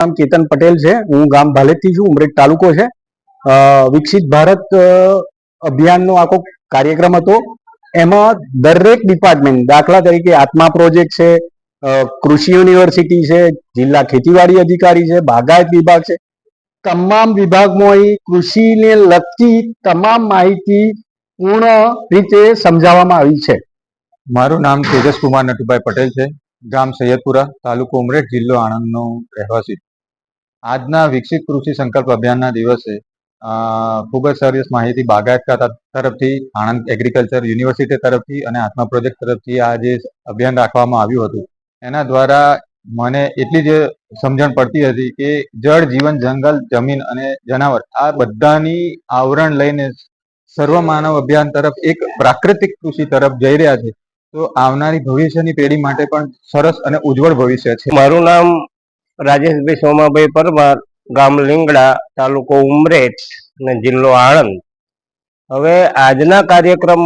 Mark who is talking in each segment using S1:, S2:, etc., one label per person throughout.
S1: નામ કેતન પટેલ છે. હું ગામ ભાલેજથી છું ઉમરેઠ તાલુકો છે. વિકસિત ભારત અભિયાનનો આખો કાર્યક્રમ હતો. એમાં દરેક ડિપાર્ટમેન્ટ, દાખલા તરીકે આત્મા પ્રોજેક્ટ છે કૃષિ યુનિવર્સિટી છે, જિલ્લા ખેતીવાડી અધિકારી છે, બાગાયત વિભાગ છે. તમામ વિભાગમાં કૃષિને લગતી તમામ માહિતી પૂર્ણ રીતે સમજાવવામાં આવી છે.
S2: મારું નામ તેજસ કુમાર નટુભાઈ પટેલ છે. ગામ સૈયદપુરા, તાલુકો ઉમરેઠ જિલ્લો આણંદનો રહેવાસી. આજના વિકસિત કૃષિ સંકલ્પ અભિયાનના દિવસે ખૂબ જ સરસ માહિતી બાગાયત ખાતા તરફથી આણંદ એગ્રીકલ્ચર યુનિવર્સિટી તરફથી અને આત્મા પ્રોજેક્ટ તરફથી આ જે અભિયાન રાખવામાં આવ્યું હતું. એના દ્વારા મને એટલી જ સમજણ પડતી હતી કે જળ, જીવન, જંગલ, જમીન અને જનાવર આ બધાની આવરણ લઈને સર્વ માનવ અભિયાન તરફ એક પ્રાકૃતિક કૃષિ તરફ જઈ રહ્યા છે. તો આવનારી ભવિષ્યની પેઢી માટે પણ સરસ અને ઉજ્જવળ ભવિષ્ય છે.
S3: મારું નામ રાજેશભાઈ સોમાભાઈ પરમાર, ગામ લીંગડા, તાલુકો ઉમરેઠ અને જિલ્લો આણંદ. હવે આજના કાર્યક્રમ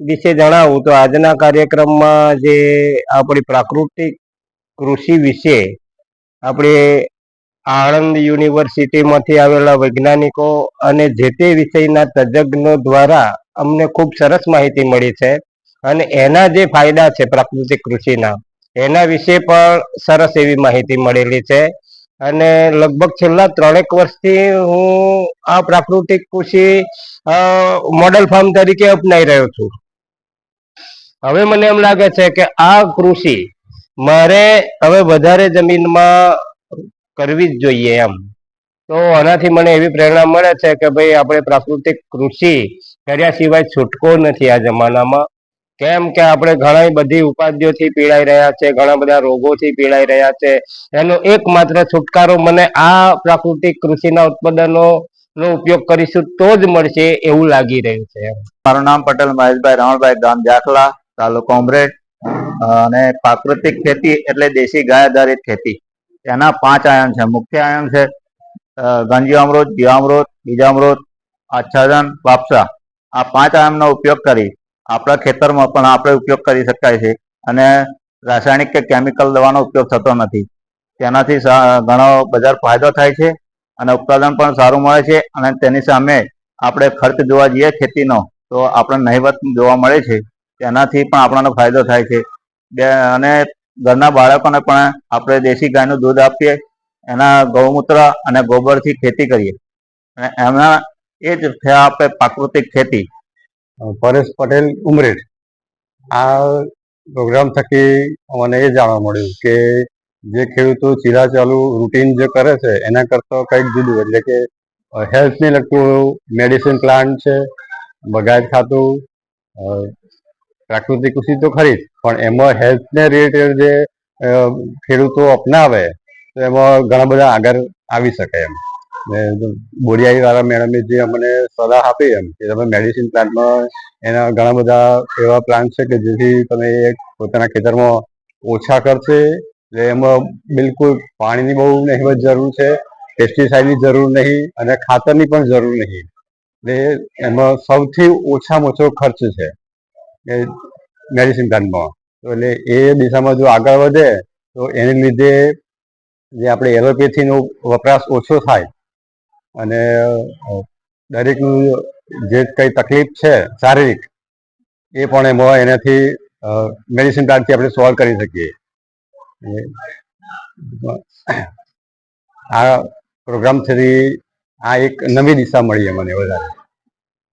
S3: વિશે જણાવું તો આજના કાર્યક્રમમાં જે આપણી પ્રાકૃતિક કૃષિ વિશે આપણે આણંદ યુનિવર્સિટીમાંથી આવેલા વૈજ્ઞાનિકો અને જે તે વિષયના તજજ્ઞો દ્વારા અમને ખૂબ સરસ માહિતી મળી છે અને એના જે ફાયદા છે પ્રાકૃતિક કૃષિના એના વિશે પણ સરસ એવી માહિતી મળેલી છે. અને લગભગ છેલ્લા ત્રણેક વર્ષથી હું આ પ્રાકૃતિક કૃષિ મોડલ ફાર્મ તરીકે અપનાવી રહ્યો છું. હવે મને એમ લાગે છે કે આ કૃષિ મારે હવે વધારે જમીનમાં કરવી જ જોઈએ એમ. તો આનાથી મને એવી પ્રેરણા મળે છે કે ભાઈ આપણે પ્રાકૃતિક કૃષિ કર્યા સિવાય છૂટકો નથી આ જમાનામાં. કેમ કે આપણે ઘણા બધી ઉપાધિઓથી પીડાઈ રહ્યા છે, ઘણા બધા રોગોથી પીડાઈ રહ્યા છે. એનો એકમાત્ર છુટકારો મને આ પ્રાકૃતિક કૃષિના ઉત્પાદનો નો ઉપયોગ કરીશું તો જ મળશે એવું લાગી રહ્યું છે
S4: મારું નામ પટેલ, મહેશભાઈ રમણભાઈ ગામ જાખલા, તાલુકો ઉમરેઠ અને પ્રાકૃતિક ખેતી એટલે દેશી ગાય આધારિત ખેતી. એના પાંચ આયામ છે. મુખ્ય આયામ છે ગંજીવામૃત જીવામૃત, બીજામૃત, આચ્છાદન, વાપસા. આ પાંચ આયામનો ઉપયોગ કરી આપણા ખેતરમાં પણ આપણે ઉપયોગ કરી શકાય છે અને રાસાયણિક કે કેમિકલ દવાનો ઉપયોગ થતો નથી. તેનાથી ઘણો બજાર ફાયદો થાય છે અને ઉત્પાદન પણ સારું મળે છે અને તેની સામે આપણે ખર્ચ જોવા જઈએ ખેતીનો, તો આપણે નહિવત જોવા મળે છે. તેનાથી પણ આપણને ફાયદો થાય છે. અને ઘરના બાળકોને પણ આપણે દેશી ગાયનું દૂધ આપીએ, એના ગૌમૂત્ર અને ગોબરથી ખેતી કરીએ. અને એમાં એ જ થયા આપણે પ્રાકૃતિક ખેતી.
S1: પરેશ પટેલ ઉમરેઠ. આ પ્રોગ્રામ થકી મને એ જાણવા મળ્યું કે જે ખેડૂતો ચીલા ચાલુ રૂટીન જે કરે છે, એના કરતાં કંઈક જુદું. એટલે કે હેલ્થને લગતું મેડિસિન પ્લાન્ટ છે, બગાયત ખાતું પ્રાકૃતિક કૃષિ તો ખરી પણ એમાં હેલ્થને રિલેટેડ જે ખેડૂતો અપનાવે, તો એમાં ઘણા બધા આગળ આવી શકે એમ. ને બોરિયાઈ વાળા મેડમે જે અમને સલાહ આપી એમ, કે તમે મેડિસિન પ્લાન્ટમાં એના ઘણા બધા એવા પ્લાન્ટ છે કે જેથી તમે પોતાના ખેતરમાં ઓછા કરશે એટલે એમાં બિલકુલ પાણીની બહુ નહીવત જરૂર છે પેસ્ટિસાઇડની જરૂર નહીં અને ખાતરની પણ જરૂર નહીં. એટલે એમાં સૌથી ઓછામાં ઓછો ખર્ચ છે એ મેડિસિન પ્લાન્ટમાં એટલે એ દિશામાં જો આગળ વધે, તો એને લીધે જે આપણે એલોપેથીનો વપરાશ ઓછો થાય અને દરેકનું જે કંઈ તકલીફ છે, શારીરિક, એ પણ એમાં એનાથી મેડિસિન પ્લાન્ટથી આપણે સોલ્વ કરી શકીએ. આ આ પ્રોગ્રામથી આ એક નવી દિશા મળી મને વધારે.